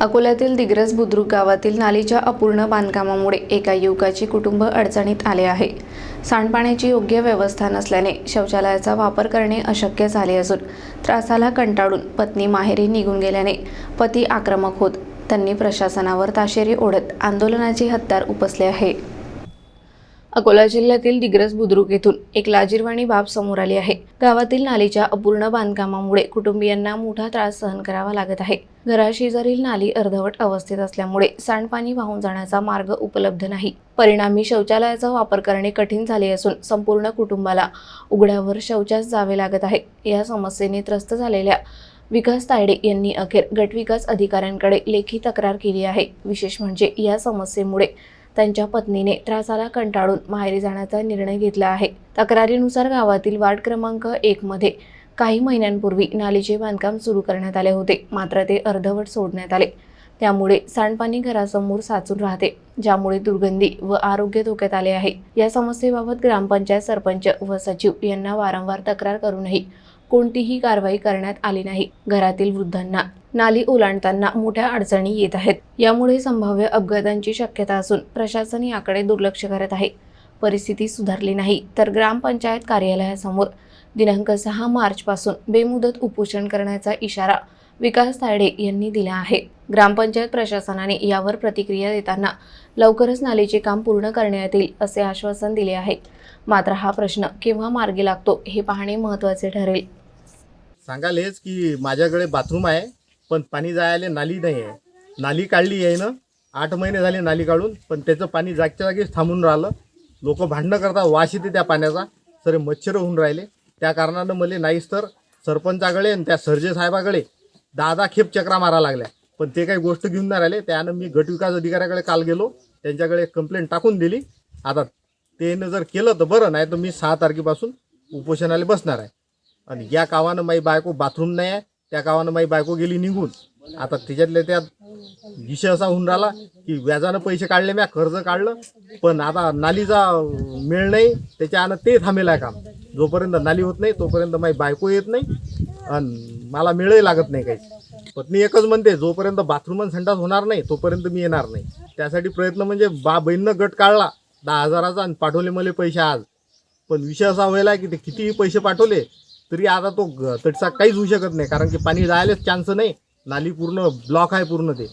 अकोल्यातील दिग्रस बुद्रुक गावातील नालीच्या अपूर्ण बांधकामामुळे एका युवकाचे कुटुंब अडचणीत आले आहे. सांडपाण्याची योग्य व्यवस्था नसल्याने शौचालयाचा वापर करणे अशक्य झाले असून त्रासाला कंटाळून पत्नी माहेरी निघून गेल्याने पती आक्रमक होत त्यांनी प्रशासनावर ताशेरी ओढत आंदोलनाचे हत्यार उपसले आहे. अकोला जिल्ह्यातील दिग्रस बुद्रुक येथून एक लाजीरवाणी बाब समोर आली आहे. गावातील नालीच्या अपूर्ण बांधकामामुळे कुटुंबियांना मोठा त्रास सहन करावा लागत आहे. घराशेजारील नाली अर्धवट अवस्थेत असल्यामुळे सांडपाणी वाहून जाण्याचा मार्ग उपलब्ध नाही. परिणामी शौचालयाचा वापर करणे कठीण झाले असून संपूर्ण कुटुंबाला उघड्यावर शौचास जावे लागत आहे. या समस्येने त्रस्त झालेल्या विकास तायडे यांनी अखेर गटविकास अधिकाऱ्यांकडे लेखी तक्रार केली आहे. विशेष म्हणजे या समस्येमुळे त्यांच्या पत्नीने त्रासाला कंटाळून माहेरी जाण्याचा निर्णय घेतला आहे. तक्रारीनुसार गावातील वार्ड क्रमांक एकमध्ये काही महिन्यांपूर्वी नालीचे बांधकाम सुरू करण्यात आले होते. मात्र ते अर्धवट सोडण्यात आले. त्यामुळे सांडपाणी घरासमोर साचून राहते ज्यामुळे दुर्गंधी व आरोग्य धोक्यात आले आहे. या समस्येबाबत ग्रामपंचायत सरपंच व सचिव यांना वारंवार तक्रार करूनही कोणतीही कारवाई करण्यात आली नाही. घरातील वृद्धांना नाली ओलांडताना मोठ्या अडचणी येत आहेत. यामुळे संभाव्य अपघातांची शक्यता असून प्रशासन याकडे दुर्लक्ष करत आहे. परिस्थिती सुधारली नाही तर ग्रामपंचायत कार्यालयासमोर दिनांक सहा मार्चपासून बेमुदत उपोषण करण्याचा इशारा विकास तायडे यांनी दिला आहे. ग्रामपंचायत प्रशासनाने यावर प्रतिक्रिया देताना लवकरच नालीचे काम पूर्ण करण्यात येईल असे आश्वासन दिले आहे. मात्र हा प्रश्न केव्हा मार्गी लागतो हे पाहणे महत्त्वाचे ठरेल. सांगाल हेच की माझ्याकडे बाथरूम आहे पण पाणी जायला नाली नाही आहे नाली काढली आहे ना आठ महिने झाले नाली काढून पण त्याचं पाणी जागच्या जागीच थांबून राहिलं. लोक भांडणं करतात वास येते त्या पाण्याचा. सर मच्छर होऊन राहिले. त्या कारणानं मला नाहीच तर सरपंचाकडे आणि त्या सर्जे साहेबाकडे दहा दहा खेप चक्रा मारा लागल्या. पण ते काही गोष्ट घेऊन नाही राहिले. त्यानं मी गटविकास अधिकाऱ्याकडे काल गेलो. त्यांच्याकडे कंप्लेंट टाकून दिली. आता त्यानं जर केलं तर बरं नाही तर मी सहा तारखेपासून उपोषणाला बसणार आहे. आणि या गावानं माझी बायको बाथरूम नाही आहे त्या कावानं माझी बायको गेली निघून. आता त्याच्यातल्या त्यात विषय असा होऊन राहिला की व्याजानं पैसे काढले म्या कर्ज काढलं पण आता नालीचा मेळ नाही त्याच्यानं ते थांबेल आहे काम. जोपर्यंत नाली होत नाही तोपर्यंत माझी बायको येत नाही आणि मला मेळही लागत नाही काही. पत्नी एकच म्हणते जोपर्यंत बाथरूम आणि संडास होणार नाही तोपर्यंत मी येणार नाही. त्यासाठी प्रयत्न म्हणजे बा बहिणीनं गट काढला दहा हजाराचा आणि पाठवले मला पैसे आज. पण विषय असा व्हायला की ते कितीही पैसे पाठवले तरी आता तो तटसा काहीच होऊ शकत नाही. कारण की पाणी जायलाच चान्स नाही. नाली पूर्ण ब्लॉक आहे पूर्ण ते.